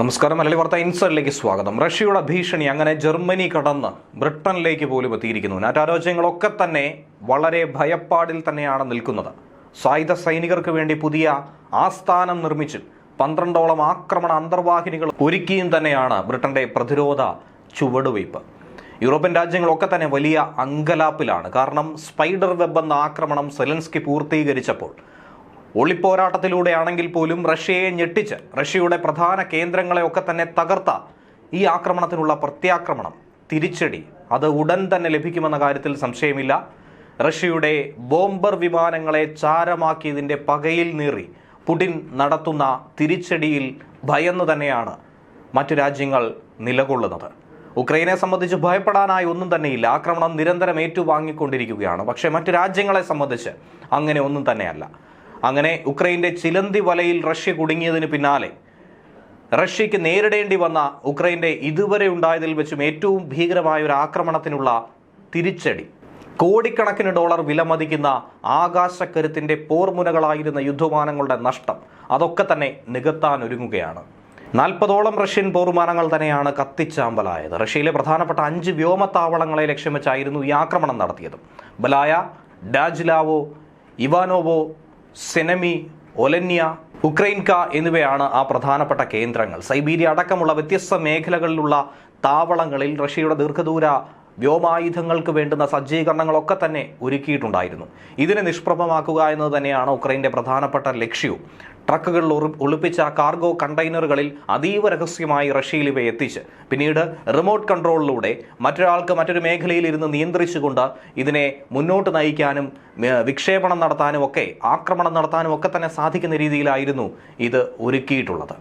നമസ്കാരം. മലയാളി വാർത്ത ഇൻസൈഡിലേക്ക് സ്വാഗതം. റഷ്യയുടെ ഭീഷണി അങ്ങനെ ജർമ്മനി കടന്ന് ബ്രിട്ടനിലേക്ക് പോലും എത്തിയിരിക്കുന്നു. നാറ്റാരോചനങ്ങളൊക്കെ തന്നെ വളരെ ഭയപ്പാടിൽ തന്നെയാണ് നിൽക്കുന്നത്. സായുധ സൈനികർക്ക് വേണ്ടി പുതിയ ആസ്ഥാനം നിർമ്മിച്ച് പന്ത്രണ്ടോളം ആക്രമണ അന്തർവാഹിനികൾ ഒരുക്കിയും തന്നെയാണ് ബ്രിട്ടന്റെ പ്രതിരോധ ചുവടുവയ്പ്. യൂറോപ്യൻ രാജ്യങ്ങളൊക്കെ തന്നെ വലിയ അങ്കലാപ്പിലാണ്. കാരണം സ്പൈഡർ വെബ് എന്ന ആക്രമണം സെലൻസ്കി പൂർത്തീകരിച്ചപ്പോൾ ഒളിപ്പോരാട്ടത്തിലൂടെയാണെങ്കിൽ പോലും റഷ്യയെ ഞെട്ടിച്ച് റഷ്യയുടെ പ്രധാന കേന്ദ്രങ്ങളെയൊക്കെ തന്നെ തകർത്ത ഈ ആക്രമണത്തിനുള്ള പ്രത്യാക്രമണം തിരിച്ചടി അത് ഉടൻ തന്നെ ലഭിക്കുമെന്ന കാര്യത്തിൽ സംശയമില്ല. റഷ്യയുടെ ബോംബർ വിമാനങ്ങളെ ചാരമാക്കിയതിന്റെ പകയിൽ നീറി പുടിൻ നടത്തുന്ന തിരിച്ചടിയിൽ ഭയന്നു തന്നെയാണ് മറ്റു രാജ്യങ്ങൾ നിലകൊള്ളുന്നത്. ഉക്രൈനെ സംബന്ധിച്ച് ഭയപ്പെടാനായി ഒന്നും തന്നെയില്ല. ആക്രമണം നിരന്തരം ഏറ്റുവാങ്ങിക്കൊണ്ടിരിക്കുകയാണ്. പക്ഷേ മറ്റു രാജ്യങ്ങളെ സംബന്ധിച്ച് അങ്ങനെ ഒന്നും തന്നെയല്ല. അങ്ങനെ ഉക്രൈന്റെ ചിലന്തി വലയിൽ റഷ്യ കുടുങ്ങിയതിന് പിന്നാലെ റഷ്യക്ക് നേരിടേണ്ടി വന്ന ഉക്രൈന്റെ ഇതുവരെ ഉണ്ടായതിൽ വെച്ചും ഏറ്റവും ഭീകരമായ ഒരു ആക്രമണത്തിനുള്ള തിരിച്ചടി. കോടിക്കണക്കിന് ഡോളർ വിലമതിക്കുന്ന ആകാശക്കരുത്തിന്റെ പോർമുനകളായിരുന്ന യുദ്ധവിമാനങ്ങളുടെ നഷ്ടം അതൊക്കെ തന്നെ നികത്താൻ ഒരുങ്ങുകയാണ്. നാൽപ്പതോളം റഷ്യൻ പോർവിമാനങ്ങൾ തന്നെയാണ് കത്തിച്ചാമ്പലായത്. റഷ്യയിലെ പ്രധാനപ്പെട്ട അഞ്ച് വ്യോമത്താവളങ്ങളെ ലക്ഷ്യം വെച്ചായിരുന്നു ഈ ആക്രമണം നടത്തിയത്. ബലായ ഡാജിലാവോ ഇവാനോവോ സെനമി ഒലന്യ ഉക്രൈൻക എന്നിവയാണ് ആ പ്രധാനപ്പെട്ട കേന്ദ്രങ്ങൾ. സൈബീരിയ അടക്കമുള്ള വ്യത്യസ്ത മേഖലകളിലുള്ള താവളങ്ങളിൽ റഷ്യയുടെ ദീർഘദൂര വ്യോമായുധങ്ങൾക്ക് വേണ്ടുന്ന സജ്ജീകരണങ്ങളൊക്കെ തന്നെ ഒരുക്കിയിട്ടുണ്ടായിരുന്നു. ഇതിനെ നിഷ്പ്രഭമാക്കുക എന്നത് തന്നെയാണ് ഉക്രൈന്റെ പ്രധാനപ്പെട്ട ലക്ഷ്യവും. ട്രക്കുകളിൽ ഒളിപ്പിച്ച കാർഗോ കണ്ടെയ്നറുകളിൽ അതീവ രഹസ്യമായി റഷ്യയിൽ ഇവ എത്തിച്ച്. പിന്നീട് റിമോട്ട് കൺട്രോളിലൂടെ മറ്റൊരാൾക്ക് മറ്റൊരു മേഖലയിൽ ഇരുന്ന് നിയന്ത്രിച്ചുകൊണ്ട് ഇതിനെ മുന്നോട്ട് നയിക്കാനും വിക്ഷേപണം നടത്താനും ഒക്കെ ആക്രമണം നടത്താനും ഒക്കെ തന്നെ സാധിക്കുന്ന രീതിയിലായിരുന്നു ഇത് ഒരുക്കിയിട്ടുള്ളത്.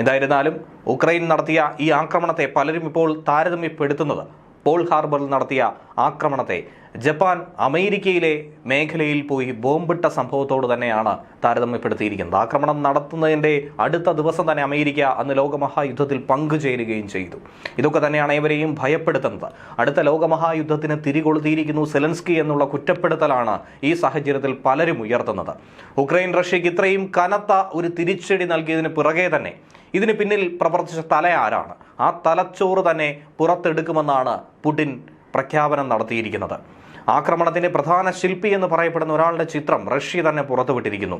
എന്തായിരുന്നാലും ഉക്രൈൻ നടത്തിയ ഈ ആക്രമണത്തെ പലരും ഇപ്പോൾ താരതമ്യപ്പെടുത്തുന്നത് പോൾ ഹാർബറിൽ നടത്തിയ ആക്രമണത്തെ ജപ്പാൻ അമേരിക്കയിലെ മേഖലയിൽ പോയി ബോംബിട്ട സംഭവത്തോട് തന്നെയാണ് താരതമ്യപ്പെടുത്തിയിരിക്കുന്നത്. ആക്രമണം നടത്തുന്നതിന്റെ അടുത്ത ദിവസം തന്നെ അമേരിക്ക അന്ന് ലോകമഹായുദ്ധത്തിൽ പങ്കുചേരുകയും ചെയ്തു. ഇതൊക്കെ തന്നെയാണ് ഇവരെയും ഭയപ്പെടുത്തുന്നത്. അടുത്ത ലോകമഹായുദ്ധത്തിന് തിരികൊളുത്തിയിരിക്കുന്നു സെലൻസ്കി എന്നുള്ള കുറ്റപ്പെടുത്തലാണ് ഈ സാഹചര്യത്തിൽ പലരും ഉയർത്തുന്നത്. ഉക്രൈൻ റഷ്യയ്ക്ക് ഇത്രയും കനത്ത ഒരു തിരിച്ചടി നൽകിയതിന് പിറകെ തന്നെ ഇതിന് പിന്നിൽ പ്രവർത്തിച്ച തല ആരാണ്? ആ തലച്ചോറ് തന്നെ പുറത്തെടുക്കുമെന്നാണ് പുടിൻ പ്രഖ്യാപനം നടത്തിയിരിക്കുന്നത്. ആക്രമണത്തിന്റെ പ്രധാന ശില്പി എന്ന് പറയപ്പെടുന്ന ഒരാളുടെ ചിത്രം റഷ്യ തന്നെ പുറത്തുവിട്ടിരിക്കുന്നു.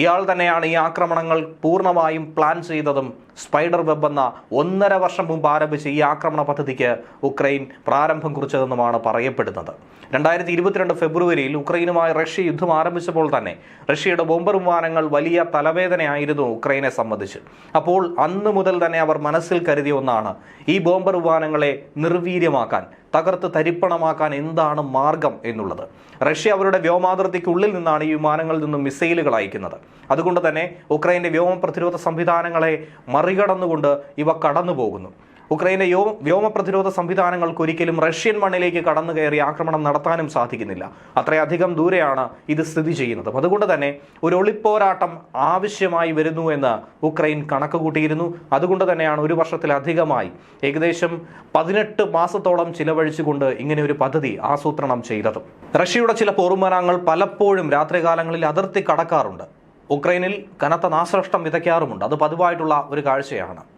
ഇയാൾ തന്നെയാണ് ഈ ആക്രമണങ്ങൾ പൂർണമായും പ്ലാൻ ചെയ്തതും സ്പൈഡർ വെബ് എന്ന ഒന്നര വർഷം മുമ്പ് ആരംഭിച്ച ഈ ആക്രമണ പദ്ധതിക്ക് ഉക്രൈൻ പ്രാരംഭം കുറിച്ചതെന്നുമാണ് പറയപ്പെടുന്നത്. രണ്ടായിരത്തി ഇരുപത്തിരണ്ട് ഫെബ്രുവരിയിൽ ഉക്രൈനുമായി റഷ്യ യുദ്ധം ആരംഭിച്ചപ്പോൾ തന്നെ റഷ്യയുടെ ബോംബർ വിമാനങ്ങൾ വലിയ തലവേദനയായിരുന്നു ഉക്രൈനെ സംബന്ധിച്ച്. അപ്പോൾ അന്ന് മുതൽ തന്നെ അവർ മനസ്സിൽ കരുതിയ ഒന്നാണ് ഈ ബോംബർ വിമാനങ്ങളെ നിർവീര്യമാക്കാൻ തകർത്ത് തരിപ്പണമാക്കാൻ എന്താണ് മാർഗം എന്നുള്ളത്. റഷ്യ അവരുടെ വ്യോമാതിർത്തിക്കുള്ളിൽ നിന്നാണ് ഈ വിമാനങ്ങളിൽ നിന്നും മിസൈലുകൾ അയക്കുന്നത്. അതുകൊണ്ട് തന്നെ ഉക്രൈന്റെ വ്യോമ പ്രതിരോധ സംവിധാനങ്ങളെ മറികടന്നുകൊണ്ട് ഇവ കടന്നു പോകുന്നു ഉക്രൈന്റെ വ്യോമ പ്രതിരോധ സംവിധാനങ്ങൾക്ക് ഒരിക്കലും റഷ്യൻ മണ്ണിലേക്ക് കടന്നു കയറി ആക്രമണം നടത്താനും സാധിക്കുന്നില്ല. അത്രയധികം ദൂരെയാണ് ഇത് സ്ഥിതി ചെയ്യുന്നത്. അതുകൊണ്ട് തന്നെ ഒരു ഒളിപ്പോരാട്ടം ആവശ്യമായി വരുന്നു എന്ന് ഉക്രൈൻ കണക്ക് കൂട്ടിയിരുന്നു അതുകൊണ്ട് തന്നെയാണ് ഒരു വർഷത്തിലധികമായി ഏകദേശം പതിനെട്ട് മാസത്തോളം ചിലവഴിച്ചുകൊണ്ട് ഇങ്ങനെ ഒരു പദ്ധതി ആസൂത്രണം ചെയ്തത്. റഷ്യയുടെ ചില പോർവിമാനങ്ങൾ പലപ്പോഴും രാത്രികാലങ്ങളിൽ അതിർത്തി കടക്കാറുണ്ട്. ഉക്രൈനിൽ കനത്ത നാശനഷ്ടം വിതയ്ക്കാറുമുണ്ട്. അത് പതിവായിട്ടുള്ള ഒരു കാഴ്ചയാണ്.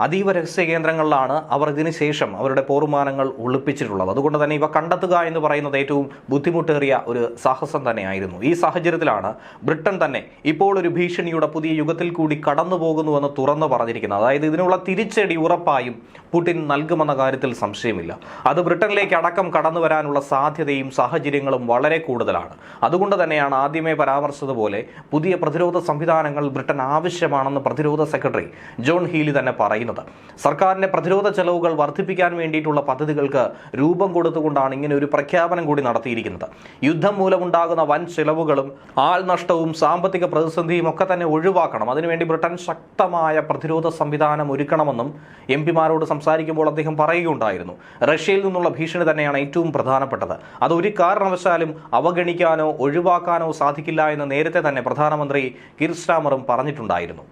അതീവ രഹസ്യ കേന്ദ്രങ്ങളിലാണ് അവർ ഇതിനുശേഷം അവരുടെ പോറുമാനങ്ങൾ ഒളിപ്പിച്ചിട്ടുള്ളത്. അതുകൊണ്ട് തന്നെ ഇവ കണ്ടെത്തുക എന്ന് പറയുന്നത് ഏറ്റവും ബുദ്ധിമുട്ടേറിയ ഒരു സാഹസം തന്നെയായിരുന്നു. ഈ സാഹചര്യത്തിലാണ് ബ്രിട്ടൻ തന്നെ ഇപ്പോൾ ഒരു ഭീഷണിയുടെ പുതിയ യുഗത്തിൽ കൂടി കടന്നു പോകുന്നുവെന്ന് തുറന്നു പറഞ്ഞിരിക്കുന്നത്. അതായത് ഇതിനുള്ള തിരിച്ചടി ഉറപ്പായും പുടിൻ നൽകുമെന്ന കാര്യത്തിൽ സംശയമില്ല. അത് ബ്രിട്ടനിലേക്ക് അടക്കം കടന്നു വരാനുള്ള സാധ്യതയും സാഹചര്യങ്ങളും വളരെ കൂടുതലാണ്. അതുകൊണ്ട് തന്നെയാണ് ആദ്യമേ പരാമർശിച്ചതുപോലെ പുതിയ പ്രതിരോധ സംവിധാനങ്ങൾ ബ്രിട്ടൻ ആവശ്യമാണെന്ന് പ്രതിരോധ സെക്രട്ടറി ജോൺ ഹീലി തന്നെ പറയുന്നത്. സർക്കാരിന്റെ പ്രതിരോധ ചെലവുകൾ വർദ്ധിപ്പിക്കാൻ വേണ്ടിയിട്ടുള്ള പദ്ധതികൾക്ക് രൂപം കൊടുത്തുകൊണ്ടാണ് ഇങ്ങനെ ഒരു പ്രഖ്യാപനം കൂടി നടത്തിയിരിക്കുന്നത്. യുദ്ധം മൂലമുണ്ടാകുന്ന വൻ ചെലവുകളും ആൾനഷ്ടവും സാമ്പത്തിക പ്രതിസന്ധിയും ഒക്കെ തന്നെ ഒഴിവാക്കണം. അതിനുവേണ്ടി ബ്രിട്ടൻ ശക്തമായ പ്രതിരോധ സംവിധാനം ഒരുക്കണമെന്നും എം പിമാരോട് സംസാരിക്കുമ്പോൾ അദ്ദേഹം പറയുകയുണ്ടായിരുന്നു. റഷ്യയിൽ നിന്നുള്ള ഭീഷണി തന്നെയാണ് ഏറ്റവും പ്രധാനപ്പെട്ടത്. അത് ഒരു കാരണവശാലും അവഗണിക്കാനോ ഒഴിവാക്കാനോ സാധിക്കില്ല എന്ന് നേരത്തെ തന്നെ പ്രധാനമന്ത്രി കിർസ്റ്റാമറും പറഞ്ഞിട്ടുണ്ടായിരുന്നു.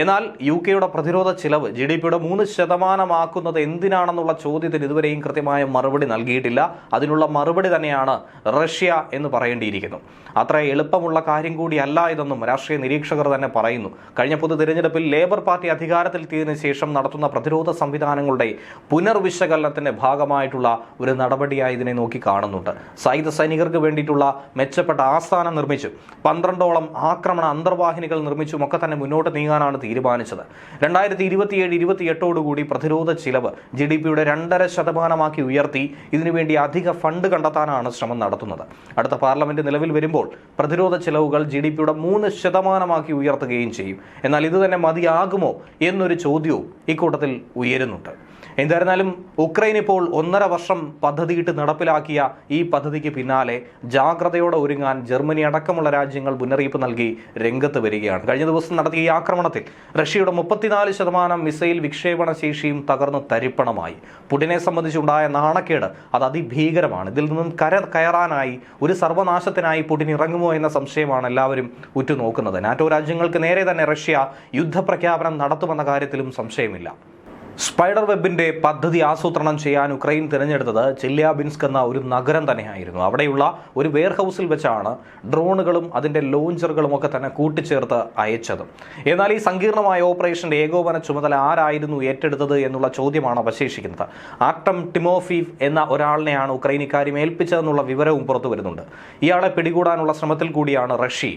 എന്നാൽ യു കെയുടെ പ്രതിരോധ ചിലവ് ജി ഡി പിയുടെ മൂന്ന് ശതമാനമാക്കുന്നത് എന്തിനാണെന്നുള്ള ചോദ്യത്തിന് ഇതുവരെയും കൃത്യമായ മറുപടി നൽകിയിട്ടില്ല. അതിനുള്ള മറുപടി തന്നെയാണ് റഷ്യ എന്ന് പറയേണ്ടിയിരിക്കുന്നു. അത്ര എളുപ്പമുള്ള കാര്യം കൂടിയല്ല ഇതെന്നും രാഷ്ട്രീയ നിരീക്ഷകർ തന്നെ പറയുന്നു. കഴിഞ്ഞ പൊതു തിരഞ്ഞെടുപ്പിൽ ലേബർ പാർട്ടി അധികാരത്തിൽ അധികാരത്തിലെത്തിയതിനു ശേഷം നടത്തുന്ന പ്രതിരോധ സംവിധാനങ്ങളുടെ പുനർവിശകലനത്തിന്റെ ഭാഗമായിട്ടുള്ള ഒരു നടപടിയായി ഇതിനെ നോക്കി കാണുന്നുണ്ട്. സായുധ സൈനികർക്ക് വേണ്ടിയിട്ടുള്ള മെച്ചപ്പെട്ട ആസ്ഥാനം നിർമ്മിച്ചു. പന്ത്രണ്ടോളം ആക്രമണ അന്തർവാഹിനികൾ നിർമ്മിച്ചും ഒക്കെ തന്നെ മുന്നോട്ട് നീങ്ങാനാണ് തീരുമാനിച്ചത്. രണ്ടായിരത്തി ഇരുപത്തിയേഴ് ഇരുപത്തിയെട്ടോടുകൂടി പ്രതിരോധ ചിലവ് ജി ഡി പിയുടെ രണ്ടര ശതമാനമാക്കി ഉയർത്തി. ഇതിനുവേണ്ടി അധിക ഫണ്ട് കണ്ടെത്താനാണ് ശ്രമം നടത്തുന്നത്. അടുത്ത പാർലമെന്റ് നിലവിൽ വരുമ്പോൾ പ്രതിരോധ ചിലവുകൾ ജി ഡി പിയുടെ മൂന്ന് ശതമാനമാക്കി ഉയർത്തുകയും ചെയ്യും. എന്നാൽ ഇത് തന്നെ മതിയാകുമോ എന്നൊരു ചോദ്യവും ഇക്കൂട്ടത്തിൽ ഉയരുന്നുണ്ട്. എന്തായിരുന്നാലും ഉക്രൈൻ ഇപ്പോൾ ഒന്നര വർഷം പദ്ധതിയിട്ട് നടപ്പിലാക്കിയ ഈ പദ്ധതിക്ക് പിന്നാലെ ജാഗ്രതയോടെ ഒരുങ്ങാൻ ജർമ്മനി അടക്കമുള്ള രാജ്യങ്ങൾ മുന്നറിയിപ്പ് നൽകി രംഗത്ത് വരികയാണ്. കഴിഞ്ഞ ദിവസം നടത്തിയ ഈ ആക്രമണത്തിൽ റഷ്യയുടെ മുപ്പത്തിനാല് ശതമാനം മിസൈൽ വിക്ഷേപണ ശേഷിയും തകർന്ന് തരിപ്പണമായി. പുടിനെ സംബന്ധിച്ചുണ്ടായ നാണക്കേട് അത് അതിഭീകരമാണ്. ഇതിൽ നിന്നും കര കയറാനായി ഒരു സർവനാശത്തിനായി പുടിൻ ഇറങ്ങുമോ എന്ന സംശയമാണ് എല്ലാവരും ഉറ്റുനോക്കുന്നത്. നാറ്റോ രാജ്യങ്ങൾക്ക് നേരെ തന്നെ റഷ്യ യുദ്ധപ്രഖ്യാപനം നടത്തുമെന്ന കാര്യത്തിലും സംശയമില്ല. സ്പൈഡർ വെബിന്റെ പദ്ധതി ആസൂത്രണം ചെയ്യാൻ ഉക്രൈൻ തിരഞ്ഞെടുത്തത് ചെല്യാബിൻസ്ക് എന്ന ഒരു നഗരം തന്നെയായിരുന്നു. അവിടെയുള്ള ഒരു വെയർ ഹൗസിൽ വെച്ചാണ് ഡ്രോണുകളും അതിന്റെ ലോഞ്ചറുകളും ഒക്കെ തന്നെ കൂട്ടിച്ചേർത്ത് അയച്ചത്. എന്നാൽ ഈ സങ്കീർണമായ ഓപ്പറേഷന്റെ ഏകോപന ചുമതല ആരായിരുന്നു ഏറ്റെടുത്തത് എന്നുള്ള ചോദ്യമാണ് അവശേഷിക്കുന്നത്. ആർട്ടം ടിമോഫീവ് എന്ന ഒരാളിനെയാണ് ഉക്രൈൻ ഇക്കാര്യം ഏൽപ്പിച്ചതെന്നുള്ള വിവരവും പുറത്തു വരുന്നുണ്ട്. ഇയാളെ പിടികൂടാനുള്ള ശ്രമത്തിൽ കൂടിയാണ് റഷ്യ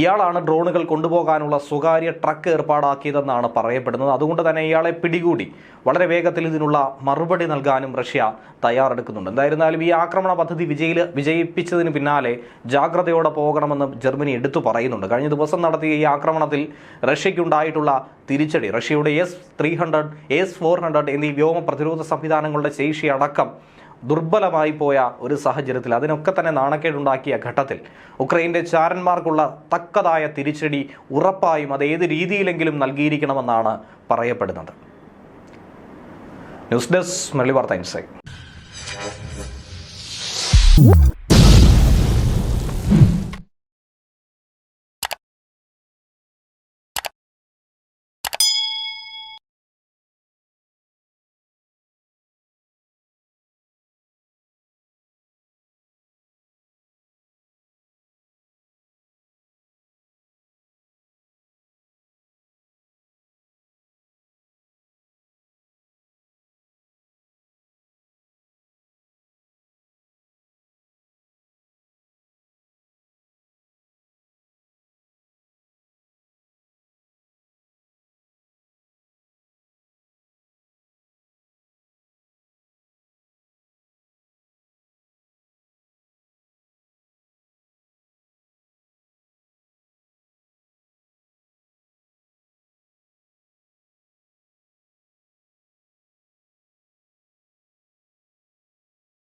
ഇയാളാണ് ഡ്രോണുകൾ കൊണ്ടുപോകാനുള്ള സ്വകാര്യ ട്രക്ക് ഏർപ്പാടാക്കിയതെന്നാണ് പറയപ്പെടുന്നത്. അതുകൊണ്ട് തന്നെ ഇയാളെ പിടികൂടി വളരെ വേഗത്തിൽ ഇതിനുള്ള മറുപടി നൽകാനും റഷ്യ തയ്യാറെടുക്കുന്നുണ്ട്. എന്തായിരുന്നാലും ഈ ആക്രമണ പദ്ധതി വിജയിൽ വിജയിപ്പിച്ചതിന് പിന്നാലെ ജാഗ്രതയോടെ പോകണമെന്ന് ജർമ്മനി എടുത്തു പറയുന്നുണ്ട്. കഴിഞ്ഞ ദിവസം നടത്തിയ ഈ ആക്രമണത്തിൽ റഷ്യയ്ക്കുണ്ടായിട്ടുള്ള തിരിച്ചടി റഷ്യയുടെ S three hundred S four hundred എന്നീ വ്യോമ പ്രതിരോധ സംവിധാനങ്ങളുടെ ശേഷി അടക്കം ദുർബലമായി പോയ ഒരു സാഹചര്യത്തിൽ അതിനൊക്കെ തന്നെ നാണക്കേടുണ്ടാക്കിയ ഘട്ടത്തിൽ ഉക്രൈന്റെ ചാരന്മാർക്കുള്ള തക്കതായ തിരിച്ചടി ഉറപ്പായും അത് ഏത് രീതിയിലെങ്കിലും നൽകിയിരിക്കണമെന്നാണ് പറയപ്പെടുന്നത്. ന്യൂസ് ഡെസ്ക് വാർത്ത ഇൻസൈറ്റ്.